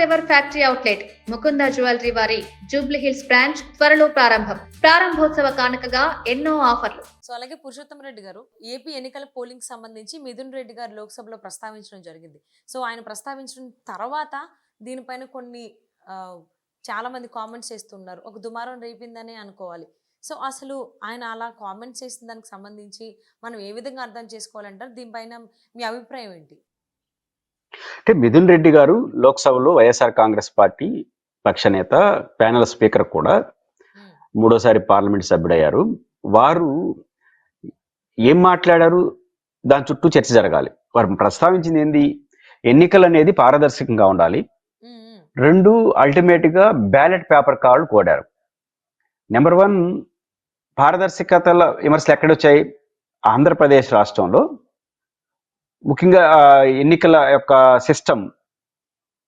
Largest ever factory outlet Mukunda jewellery వారి Jubilee hills branch త్వరలో ప్రారంభం. ప్రారంభోత్సవ కానుకగా ఎన్నో ఆఫర్లు. సో అలాగే పురుషోత్తం రెడ్డి గారు ఏపీ ఎన్నికల పోలింగ్ సంబంధించి మిథున్ రెడ్డి గారు లోక్సభలో ప్రస్తావించడం జరిగింది. సో ఆయన ప్రస్తావించిన తర్వాత దీనిపైన కొన్ని చాలా మంది కామెంట్స్ చేస్తున్నారు. ఒక దుమారం రేపిందనే అనుకోవాలి. సో అసలు ఆయన అలా కామెంట్స్ చేసిన దానికి సంబంధించి మనం ఏ విధంగా అర్థం చేసుకోవాలంటారు? దీనిపైన మీ అభిప్రాయం ఏంటి? అంటే మిథున్ రెడ్డి గారు లోక్సభలో వైఎస్ఆర్ కాంగ్రెస్ పార్టీ పక్ష నేత ప్యానల్ స్పీకర్ కూడా మూడోసారి పార్లమెంట్ సభ్యుడయ్యారు. వారు ఏం మాట్లాడారు? దాని చుట్టూ చర్చ జరగాలి. వారు ప్రస్తావించింది ఏంది? ఎన్నికలు అనేది పారదర్శకంగా ఉండాలి. రెండు అల్టిమేట్గా బ్యాలెట్ పేపర్ కార్డు కోడారు. నెంబర్ వన్ పారదర్శకతల విమర్శలు ఎక్కడొచ్చాయి? ఆంధ్రప్రదేశ్ రాష్ట్రంలో ముఖ్యంగా ఎన్నికల యొక్క సిస్టమ్.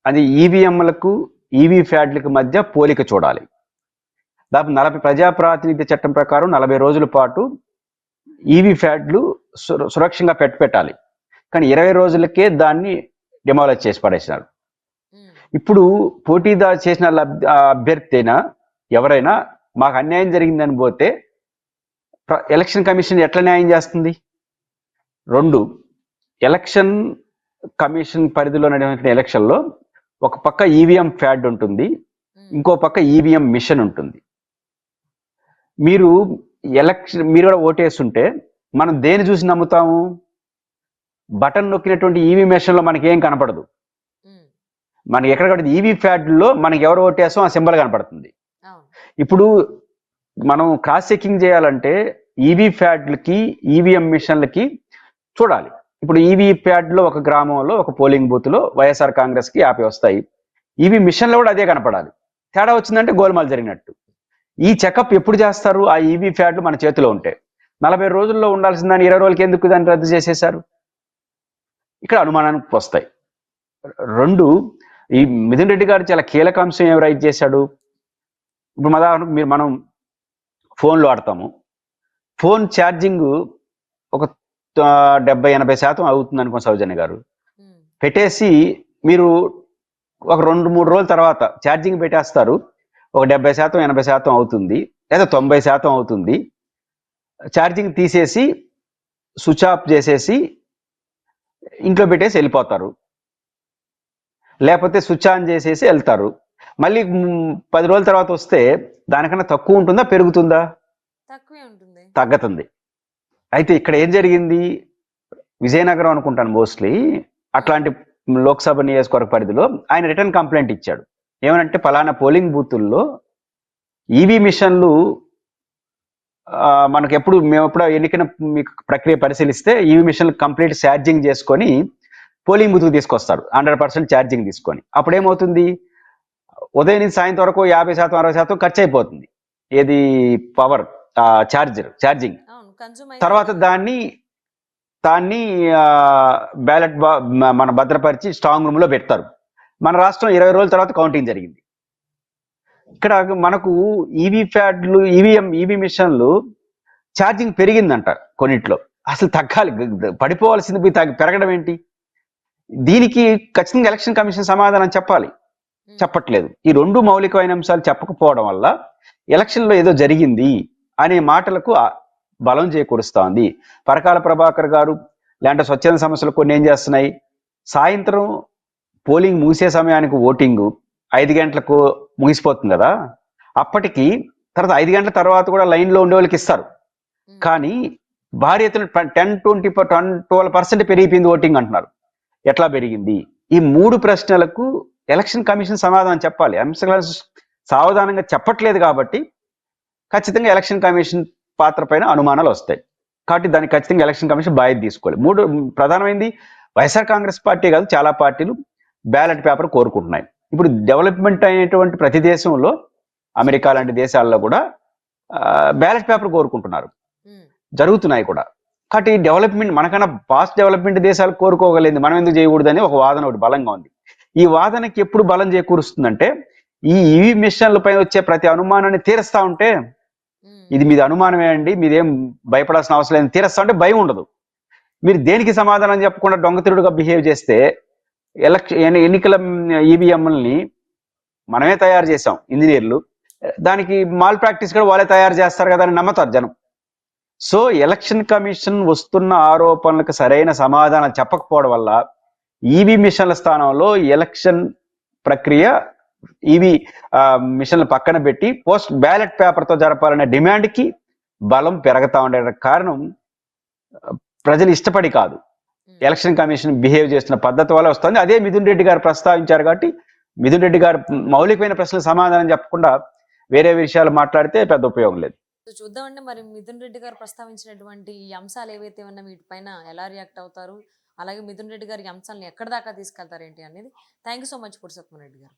అది ఈవీఎంలకు ఈవీ ఫ్యాడ్లకు మధ్య పోలిక చూడాలి. దాదాపు నలభై ప్రజా ప్రాతినిధ్య చట్టం ప్రకారం నలభై రోజుల పాటు ఈవీ ఫ్యాడ్లు సుర- సురక్షంగా పెట్టి పెట్టాలి. కానీ ఇరవై రోజులకే దాన్ని డిమాలైజ్ చేసి పడేసినారు. ఇప్పుడు పోటీదా చేసిన అభ్యర్థి అయినా ఎవరైనా మాకు అన్యాయం జరిగిందని పోతే ఎలక్షన్ కమిషన్ ఎట్లా న్యాయం చేస్తుంది? రెండు ఎలక్షన్ కమిషన్ పరిధిలో నడిచిన ఎలక్షన్లో ఒక పక్క ఈవీఎం ఫ్యాడ్ ఉంటుంది ఇంకో పక్క ఈవీఎం మిషన్ ఉంటుంది. మీరు ఎలక్షన్ మీరు కూడా ఓటేస్తుంటే మనం దేని చూసి నమ్ముతాము? బటన్ నొక్కినటువంటి ఈవీ మిషన్లో మనకి ఏం కనపడదు మనకి ఎక్కడ కనపడుతుంది ఈవీ ఫ్యాడ్లో మనకి ఎవరు ఓటేస్తాం ఆ సింబల్ కనపడుతుంది. ఇప్పుడు మనం క్రాస్ చెకింగ్ చేయాలంటే ఈవీ ఫ్యాడ్లకి ఈవీఎం మిషన్లకి చూడాలి. ఇప్పుడు ఈవీ ప్యాడ్లో ఒక గ్రామంలో ఒక పోలింగ్ బూత్లో వైఎస్ఆర్ కాంగ్రెస్కి యాభై వస్తాయి. ఈవీ మిషన్లో కూడా అదే కనపడాలి. తేడా వచ్చిందంటే గోల్మాల్ జరిగినట్టు. ఈ చెకప్ ఎప్పుడు చేస్తారు? ఆ ఈవీ ప్యాడ్లు మన చేతిలో ఉంటే. నలభై రోజుల్లో ఉండాల్సిందని ఇరవై రోజులకి ఎందుకు దాన్ని రద్దు చేసేశారు? ఇక్కడ అనుమానానికి వస్తాయి. రెండు ఈ మిథున్ రెడ్డి గారు చాలా కీలక అంశం ఏం రైట్ చేశాడు? ఇప్పుడు ఉదాహరణకు మీరు మనం ఫోన్లు వాడతాము ఫోన్ ఛార్జింగ్ ఒక డెబ్బై ఎనభై శాతం అవుతుంది అనుకో సౌజన్య గారు. పెట్టేసి మీరు ఒక రెండు మూడు రోజుల తర్వాత ఛార్జింగ్ పెట్టేస్తారు. ఒక డెబ్బై శాతం ఎనభై శాతం అవుతుంది. లేదా తొంభై శాతం అవుతుంది. ఛార్జింగ్ తీసేసి స్విచ్ ఆఫ్ చేసేసి ఇంట్లో పెట్టేసి వెళ్ళిపోతారు. లేకపోతే స్విచ్ ఆన్ చేసేసి వెళ్తారు. మళ్ళీ పది రోజుల తర్వాత వస్తే దానికన్నా తక్కువ ఉంటుందా పెరుగుతుందా? తక్కువే ఉంటుంది. తగ్గుతుంది. అయితే ఇక్కడ ఏం జరిగింది? విజయనగరం అనుకుంటాను మోస్ట్లీ అట్లాంటి లోక్సభ నియోజకవర్గ పరిధిలో ఆయన రిటర్న్ కంప్లైంట్ ఇచ్చాడు. ఏమనంటే పలానా పోలింగ్ బూతుల్లో ఈవీ మిషన్లు మనకు ఎప్పుడు మేము ఎప్పుడు ఎన్నికన మీకు ప్రక్రియ పరిశీలిస్తే ఈవీ మిషన్లు కంప్లీట్ ఛార్జింగ్ చేసుకొని పోలింగ్ బూత్కు తీసుకొస్తారు హండ్రెడ్ పర్సెంట్ ఛార్జింగ్ తీసుకొని. అప్పుడు ఏమవుతుంది ఉదయం నుంచి సాయంత్రం వరకు యాభై శాతం అరవై శాతం ఖర్చు అయిపోతుంది. ఏది? Power charger charging. తర్వాత దాన్ని దాన్ని బ్యాలెట్ మన భద్రపరిచి స్ట్రాంగ్ రూమ్లో పెడతారు. మన రాష్ట్రం ఇరవై రోజుల తర్వాత కౌంటింగ్ జరిగింది. ఇక్కడ మనకు ఈవీ ఫ్యాడ్లు ఈవీఎం ఈవీ మిషన్లు ఛార్జింగ్ పెరిగిందంట కొన్నిట్లో. అసలు తగ్గాలి పడిపోవాల్సింది పోయి తగ్గి పెరగడం ఏంటి? దీనికి ఖచ్చితంగా ఎలక్షన్ కమిషన్ సమాధానం చెప్పాలి. చెప్పట్లేదు. ఈ రెండు మౌలికమైన అంశాలు చెప్పకపోవడం వల్ల ఎలక్షన్లో ఏదో జరిగింది అనే మాటలకు బలం చేకూరుస్తోంది. పరకాల ప్రభాకర్ గారు లేదంటే స్వచ్ఛంద సమస్యలు కొన్ని ఏం చేస్తున్నాయి? సాయంత్రం పోలింగ్ మూసే సమయానికి ఓటింగ్ ఐదు గంటలకు ముగిసిపోతుంది కదా? అప్పటికి తర్వాత ఐదు గంటల తర్వాత కూడా లైన్లో ఉండే వాళ్ళకి ఇస్తారు. కానీ భారీ ఎత్తున ten twenty ten twelve percent పెరిగిపోయింది ఓటింగ్ అంటున్నారు. ఎట్లా పెరిగింది? ఈ మూడు ప్రశ్నలకు ఎలక్షన్ కమిషన్ సమాధానం చెప్పాలి. అంశాలు సావధానంగా చెప్పట్లేదు కాబట్టి ఖచ్చితంగా ఎలక్షన్ కమిషన్ పాత్ర పైన అనుమానాలు వస్తాయి. కాబట్టి దానికి ఖచ్చితంగా ఎలక్షన్ కమిషన్ బాధ్యత తీసుకోవాలి. మూడు ప్రధానమైంది వైఎస్ఆర్ కాంగ్రెస్ పార్టీ కాదు చాలా పార్టీలు బ్యాలెట్ పేపర్ కోరుకుంటున్నాయి. ఇప్పుడు డెవలప్మెంట్ అయినటువంటి ప్రతి దేశంలో అమెరికా లాంటి దేశాల్లో కూడా బ్యాలెట్ పేపర్ కోరుకుంటున్నారు. జరుగుతున్నాయి కూడా. కాబట్టి డెవలప్మెంట్ మనకన్నా ఫాస్ట్ డెవలప్మెంట్ దేశాలు కోరుకోగలేదు మనం ఎందుకు చేయకూడదని ఒక వాదన ఒకటి బలంగా ఉంది. ఈ వాదనకి ఎప్పుడు బలం చేకూరుస్తుందంటే ఈ ఈవీ మిషన్ల పైన వచ్చే ప్రతి అనుమానాన్ని తీరుస్తా ఉంటే ఇది మీది అనుమానమే అండి. మీదేం భయపడాల్సిన అవసరం లేదు. తీరస్తా అంటే భయం ఉండదు. మీరు దేనికి సమాధానం చెప్పకుండా దొంగతిరుడుగా బిహేవ్ చేస్తే ఎలక్షన్ ఎన్నికల ఈవీఎంలని మనమే తయారు చేసాం ఇంజనీర్లు. దానికి మాల్ ప్రాక్టీస్ కూడా వాళ్ళే తయారు చేస్తారు కదా అని నమ్మతారు జనం. సో ఎలక్షన్ కమిషన్ వస్తున్న ఆరోపణలకు సరైన సమాధానం చెప్పకపోవడం వల్ల ఈవీ మిషన్ల స్థానంలో ఎలక్షన్ ప్రక్రియ ఈవీ మిషన్లు పక్కన పెట్టి పోస్ట్ బ్యాలెట్ పేపర్తో జరపాలనే డిమాండ్కి బలం పెరగతా ఉండే కారణం ప్రజలు ఇష్టపడి కాదు. ఎలక్షన్ కమిషన్ బిహేవ్ చేస్తున్న పద్ధతి వల్ల వస్తుంది. అదే మిథున్ రెడ్డి గారు ప్రస్తావించారు కాబట్టి మిథున్ రెడ్డి గారు మౌలికమైన ప్రశ్నలకు సమాధానం చెప్పకుండా వేరే విషయాలు మాట్లాడితే పెద్ద ఉపయోగం లేదు. చూద్దామండి మరి మిథున్ రెడ్డి గారు ప్రస్తావించినటువంటి ఈ అంశాలు ఏవైతే ఉన్నా వీటిపైన ఎలా రియాక్ట్ అవుతారు? అలాగే మిథున్ రెడ్డి గారి అంశాలను ఎక్కడి దాకా తీసుకెళ్తారు ఏంటి అనేది? Thank you so much Purushottama Reddy garu.